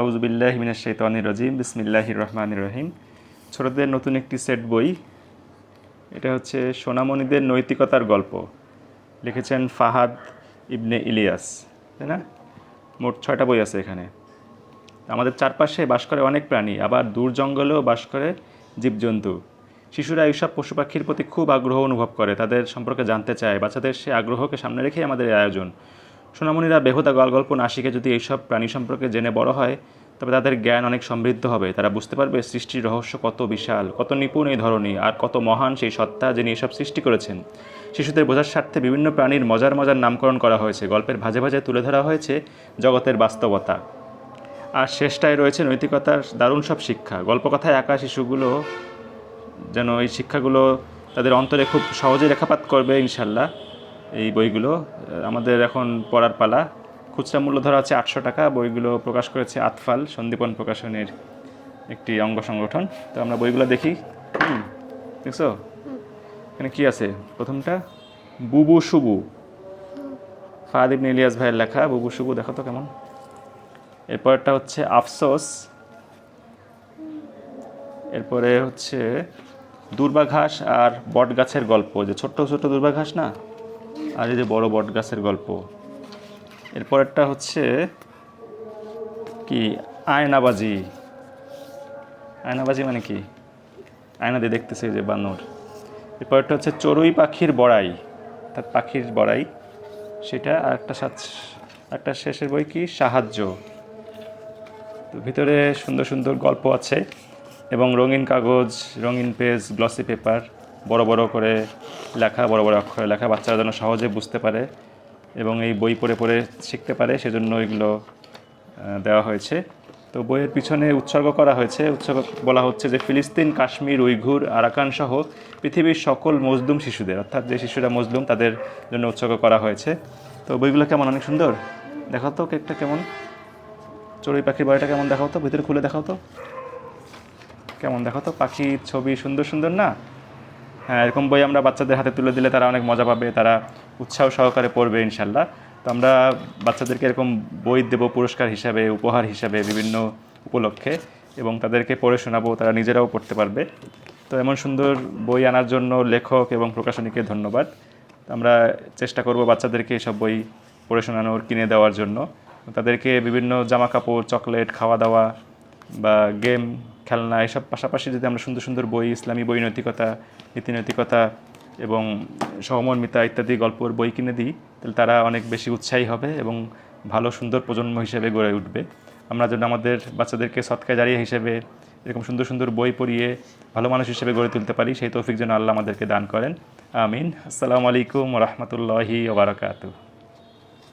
আউজবিল্লাহ মিনাশ শৈতানির রাজিম, বিসমিল্লাহির রহমানির রহিম। ছোটদের নতুন একটি সেট বই। এটা হচ্ছে সোনামণিদের নৈতিকতার গল্প। লিখেছেন ফাহাদ ইবনে ইলিয়াস, তাই না? মোট ছয়টা বই আছে এখানে। আমাদের চারপাশে বাস করে অনেক প্রাণী, আবার দূর জঙ্গলেও বাস করে জীবজন্তু। শিশুরা এইসব পশু পাখির প্রতি খুব আগ্রহ অনুভব করে, তাদের সম্পর্কে জানতে চায়, বাচ্চাদের সে আগ্রহকে সামনে রেখেই আমাদের আয়োজন। সোনামণিরা বেহুদা গল গল্প না শিখে যদি এইসব প্রাণী সম্পর্কে জেনে বড় হয়, তবে তাদের জ্ঞান অনেক সমৃদ্ধ হবে। তারা বুঝতে পারবে সৃষ্টির রহস্য কত বিশাল, কত নিপুণ এই ধরনী আর কত মহান সেই সত্তা যিনি এসব সৃষ্টি করেছেন। শিশুদের বোঝার স্বার্থে বিভিন্ন প্রাণীর মজার মজার নামকরণ করা হয়েছে। গল্পের ভাজে ভাজে তুলে ধরা হয়েছে জগতের বাস্তবতা। আর শেষটায় রয়েছে নৈতিকতার দারুণ সব শিক্ষা। গল্পকথায় আঁকা শিশুগুলো যেন এই শিক্ষাগুলো তাদের অন্তরে খুব সহজে রেখাপাত করবে, ইনশাল্লাহ। এই বইগুলো আমাদের এখন পড়ার পালা। খুচরা মূল্য ধরা আছে আটশো টাকা। বইগুলো প্রকাশ করেছে আতফাল, সন্দীপন প্রকাশনের একটি অঙ্গ সংগঠন। তো আমরা বইগুলো দেখি। দেখছ? এখানে কি আছে? প্রথমটা, বুবু সুবু ফাহাদ ইলিয়াস ভাইয়ের লেখা, বুবু সুবু দেখো তো কেমন। এরপরটা হচ্ছে আফসোস। এরপরে হচ্ছে দুর্বাঘাস আর বট গাছের গল্প। যে ছোট্ট ছোট্ট দুর্বাঘাস না? আর এই যে বড় বট গাছের গল্প। এরপরেরটা হচ্ছে কি? আয়নাবাজি। আয়নাবাজি মানে কি? আয়না দিয়ে দেখতেছে যে বানর। এরপরটা হচ্ছে চড়ুই পাখির বড়াই। অর্থাৎ পাখির বড়াই। সেটা আর একটা একটা শেষের বই কি? সাহায্য। তো ভিতরে সুন্দর সুন্দর গল্প আছে এবং রঙিন কাগজ, রঙিন পেজ গ্লসি পেপার বড় বড় করে লেখা, বড় বড় অক্ষরে লেখা, বাচ্চারা যেন সহজে বুঝতে পারে এবং এই বই পড়ে পড়ে শিখতে পারে, সেজন্য এগুলো দেওয়া হয়েছে। তো বইয়ের পিছনে উৎসর্গ করা হয়েছে। উৎসর্গ বলা হচ্ছে যে ফিলিস্তিন, কাশ্মীর, উইঘুর, আরাকান সহ পৃথিবীর সকল মজলুম শিশুদের, অর্থাৎ যে শিশুরা মজলুম তাদের জন্য উৎসর্গ করা হয়েছে। তো বইগুলো কেমন? অনেক সুন্দর। দেখাও তো কেকটা কেমন? চড়ুই পাখির বাড়িটা কেমন? দেখাও তো। ভিতরে খুলে দেখাও তো। কেমন? দেখো তো। পাখির ছবি সুন্দর সুন্দর না? হ্যাঁ এরকম বই আমরা বাচ্চাদের হাতে তুলে দিলে তারা অনেক মজা পাবে, তারা উৎসাহ সহকারে পড়বে ইনশাল্লাহ। তো আমরা বাচ্চাদেরকে এরকম বই দেব পুরস্কার হিসাবে, উপহার হিসাবে বিভিন্ন উপলক্ষে এবং তাদেরকে পড়ে শোনাবো, তারা নিজেরাও পড়তে পারবে। তো এমন সুন্দর বই আনার জন্য লেখক এবং প্রকাশনীকে ধন্যবাদ। আমরা চেষ্টা করব বাচ্চাদেরকে এসব বই পড়ে শোনানোর, কিনে দেওয়ার জন্য। তাদেরকে বিভিন্ন জামা কাপড় চকলেট, খাওয়া দাওয়া বা গেম খেলনা, এসব পাশাপাশি যদি আমরা সুন্দর সুন্দর বই, ইসলামী বই, নৈতিকতা নীতি নৈতিকতা এবং সহমর্মিতা ইত্যাদি গল্পর বই কিনে দিই, তাহলে তারা অনেক বেশি উৎসাহী হবে এবং ভালো, সুন্দর প্রজন্ম হিসেবে গড়ে উঠবে। আমরা যেন আমাদের বাচ্চাদেরকে সৎকায় জারিয়া হিসেবে এরকম সুন্দর সুন্দর বই পড়িয়ে ভালো মানুষ হিসেবে গড়ে তুলতে পারি, সেই তৌফিক যেন আল্লাহ আমাদেরকে দান করেন। আমিন। আসসালামু আলাইকুম রহমতুল্লাহি ওবরাকাতু